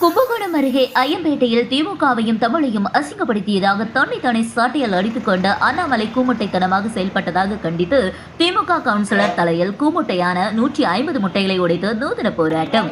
கும்பகோணம் அருகே ஐயம்பேட்டையில் திமுகவையும் தமிழையும் அசிங்கப்படுத்தியதாக தன்னைத்தானே சாட்டையால் அடித்துக் கொண்ட அண்ணாமலை கூமுட்டைத்தனமாக செயல்பட்டதாக கண்டித்து திமுக கவுன்சிலர் தலையில் கூமுட்டையான நூற்றி ஐம்பது முட்டைகளை உடைத்து நூதன போராட்டம்.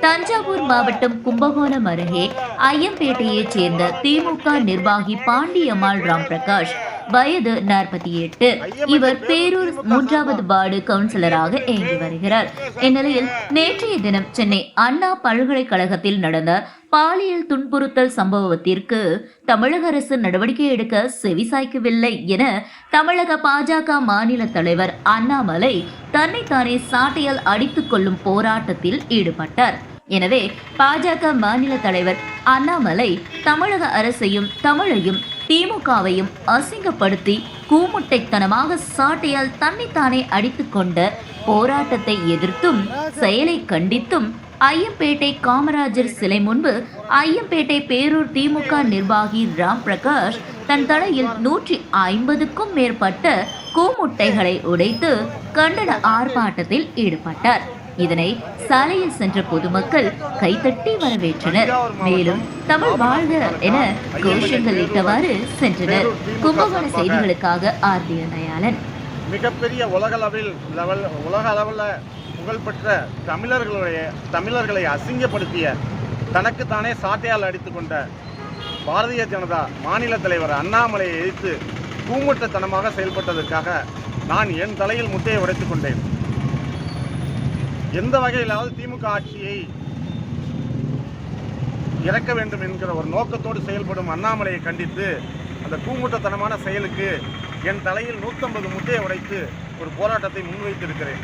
தஞ்சாவூர் மாவட்டம் கும்பகோணம் அருகே ஐயம்பேட்டையைச் சேர்ந்த திமுக நிர்வாகி பாண்டியம்மாள் ராம் பிரகாஷ் வயது நாற்பத்தி எட்டு. இவர் பேரூர் மூன்றாவது வார்டு கவுன்சிலராக இயங்கி வருகிறார். இந்நிலையில் நேற்றைய தினம் சென்னை அண்ணா பல்கலைக்கழகத்தில் நடந்த பாலியல் துன்புறுத்தல் சம்பவத்திற்கு தமிழக அரசு நடவடிக்கை எடுக்க செவிசாய்க்கவில்லை என தமிழக பாஜக மாநில தலைவர் அண்ணாமலை தன்னைத்தானே சாட்டையால் அடித்துக் கொள்ளும் போராட்டத்தில் ஈடுபட்டார். எனவே பாஜக மாநில தலைவர் அண்ணாமலை தமிழக அரசையும் தமிழையும் திமுகவையும் அசிங்கப்படுத்தி கூமுட்டைத்தனமாக சாட்டையால் தன்னைத்தானே அடித்துக்கொண்ட போராட்டத்தை எதிர்த்தும் செயலை கண்டித்தும் ஐயம்பேட்டை காமராஜர் சிலை முன்பு ஐயம்பேட்டை பேரூர் திமுக நிர்வாகி ராம் பிரகாஷ் தன் தலையில் நூற்றி ஐம்பதுக்கும் மேற்பட்ட கூமுட்டைகளை உடைத்து கண்டன ஆர்ப்பாட்டத்தில் ஈடுபட்டார். இதனை சாலையில் சென்ற பொதுமக்கள் கைத்தட்டி வரவேற்றனர். மேலும் தமிழ் வாழ்க என கோஷங்கள் இட்டவாறு சென்றனர். கும்பகோண செய்திகளுக்காக ஆர்டிய தயாளன் மிகப்பெரிய உலகளவில் லெவல் உலக அளவில் புகழ்பெற்ற தமிழர்களுடைய தமிழர்களை அசிங்கப்படுத்திய தனக்குத்தானே சாட்டையால் அடித்துக்கொண்ட பாரதிய ஜனதா மாநில தலைவர் அண்ணாமலையை எதிர்த்து கூமுட்டத்தனமாக செயல்பட்டதற்காக நான் என் தலையில் முட்டையை உடைத்துக் கொண்டேன். எந்த வகையிலாவது திமுக ஆட்சியை இறக்க வேண்டும் என்கிற ஒரு நோக்கத்தோடு செயல்படும் அண்ணாமலையை கண்டித்து அந்த கூமுட்டத்தனமான செயலுக்கு என் தலையில் நூற்றம்பது முட்டையை உடைத்து ஒரு போராட்டத்தை முன்வைத்திருக்கிறேன்.